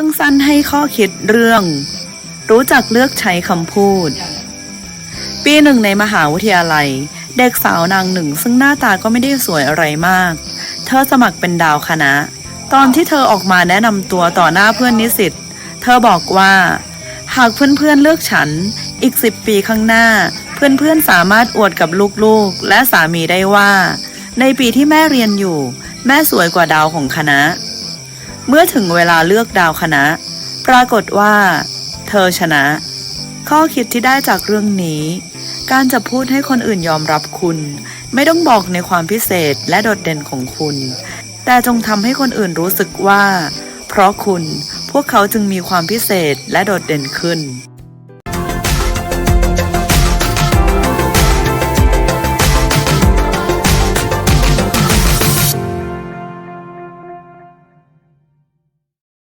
านให้ข้อคิดเรื่อง รู้จักเลือกใช้คำพูด ปีหนึ่งในมหาวิทยาลัย เด็กสาวนางหนึ่ง ซึ่งหน้าตาก็ไม่ได้สวยอะไรมาก เธอสมัครเป็นดาวคณะ ตอนที่เธอออกมาแนะนำตัวต่อหน้าเพื่อนนิสิตเธอบอกว่า หากเพื่อนๆเลือกฉัน อีกสิบปีข้างหน้า เพื่อนๆสามารถอวดกับลูกๆ และสามีได้ว่า ในปีที่แม่เรียนอยู่ แม่สวยกว่าดาวของคณะ เมื่อถึงเวลาเลือกดาวคณะ ปรากฏว่า เธอชนะ ข้อคิดที่ได้จากเรื่องนี้ การจะพูดให้คนอื่นยอมรับคุณ ไม่ต้องบอกในความพิเศษและโดดเด่นของคุณ แต่จงทำให้คนอื่นรู้สึกว่า เพราะคุณพวกเขาจึงมีความพิเศษและโดดเด่นขึ้น